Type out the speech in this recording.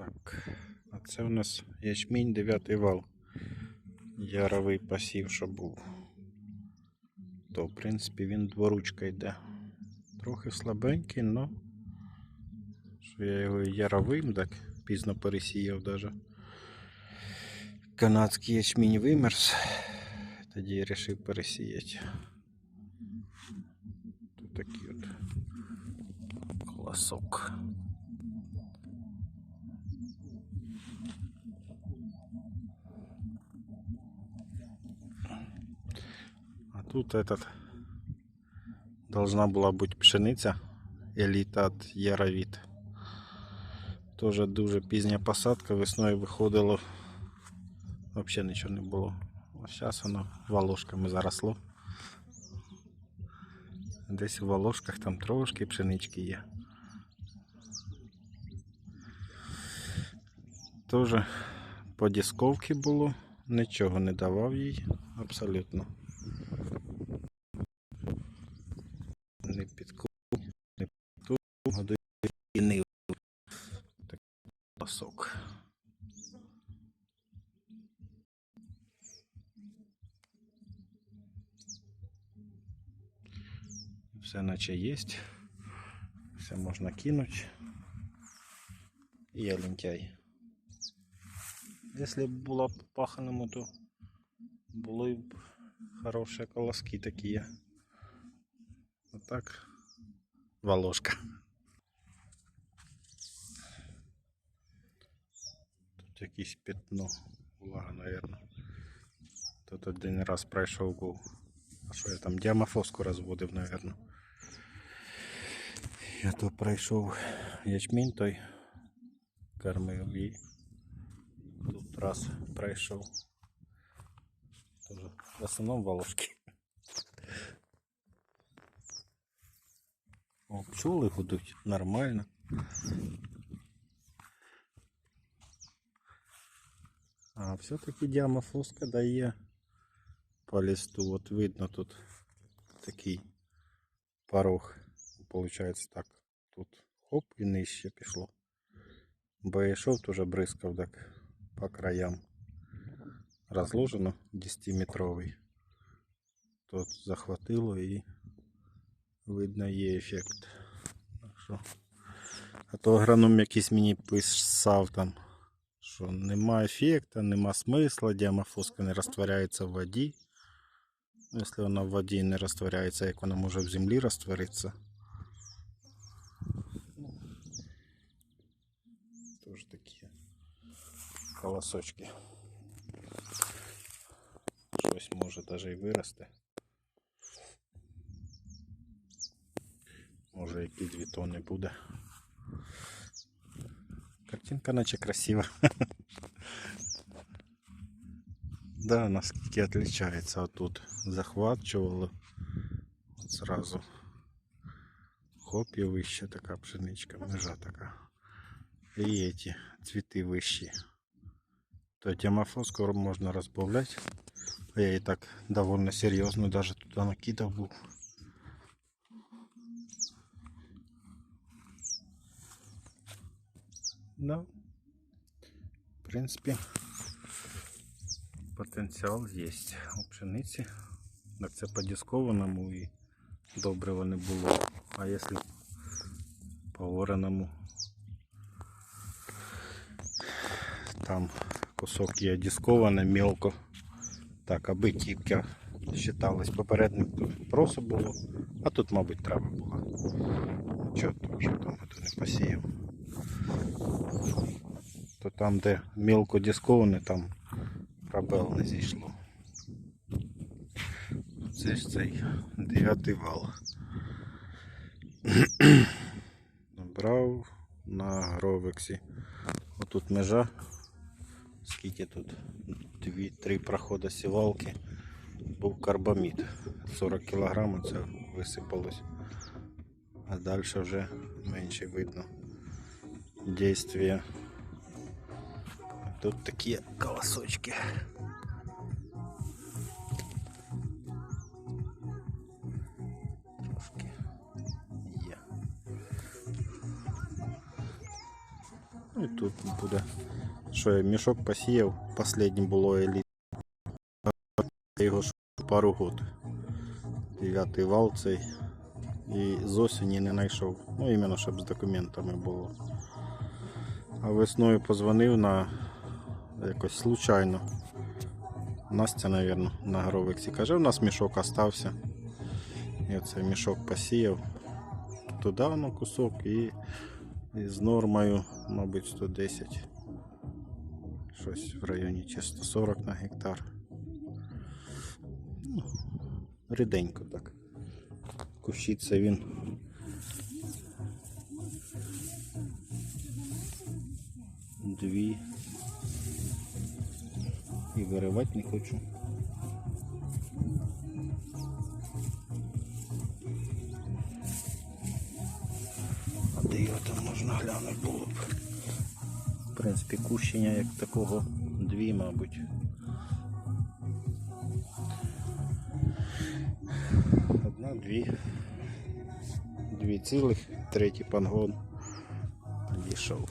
Так, а це у нас ячмінь 9 вал. Яровий посів, що був. То, в принципі, він дворучка йде. Трохи слабенький, но що я його яровим так пізно пересіяв даже. Канадський ячмінь вимерз. Тоді я вирішив пересіяти. Тут такий от колосок. А тут этот должна была быть пшениця еліта от Яровіт. Тоже дуже пізня посадка, весною виходило. Взагалі нічого не було. А зараз воно волошками заросло. Десь у волошках там трошки пшенички є. Тоже по дисковці було, нічого не давав їй абсолютно. Не підку, не году і не так пасок. Все наче є. Все можна кинуть. І я лентяй. Якщо б була б паханому, то були б хороші колоски такі. А так, волошка. Тут якесь пятно. Влага, наверное. Тут один раз пройшов був. А що я там діамофоску розводив, наверное. Я то пройшов ячмінь той кормив і тут раз пройшов. Тоже в основному волошки. О, пчоли гудуть нормально. А все-таки діамофоска дає по листу. От видно тут такий порог. Получається так. Тут хоп і нижче пішло. Бо я йшов теж бризкав так по краям. Розложено 10-метровий. Тут захватило і видно є ефект. Так що. А то агроном якийсь мені писав там, що нема ефекту, нема смисла, діамофоска не розтворяється в воді. Ну, Якщо вона в воді не розтворяється, як вона може в землі розтворитися. Тоже такі колосочки. Щось може навіть і вирости. Може якісь дві тони буде. Картинка наче красива. Да, наскільки отличается от тут. Захвачувало. От сразу. Хоп і вище така пшеничка, межа така. І эти цвіти вищі. То тямофон скоро можна розбавляти. А я і так довольно серйозно даже туди накидав був. Да. В принципі, потенціал є у пшениці. Так це по дискованому і добрива не було. А якщо по ораному там кусок є дискований мелко. Так, аби тільки считалось попередньо то просто було, а тут, мабуть, треба була. Чого теж там то не посіяв. То там, де мелко дисковане, там пробел не зійшло. Це ж цей дев'ятий вал. Набрав на гровексі. Отут межа. Скільки тут? Дві-три проходи сівалки. Був карбамід. 40 кг це висипалось. А далі вже менше видно действия. Тут такі колосочки. Ну і тут буде. Що я мішок посіяв, останнім було еліт. Його пару год. Дев'ятий вал цей. І з осені не знайшов. Ну, іменно щоб з документами було. А весною позвонив на якось случайно. Настя, напевно, на Гровексі. Каже, у нас мішок остався. І оцей мішок посіяв. Туди на кусок і, і з нормою, мабуть, 110. Щось в районі чи 140 на гектар. Ну, ріденько так. Кущиться він. Дві. І виривати не хочу. А де його там можна глянути було б? В принципі, кущення як такого дві, мабуть. Одна, дві. Дві цілих, третій пангон. Дійшов.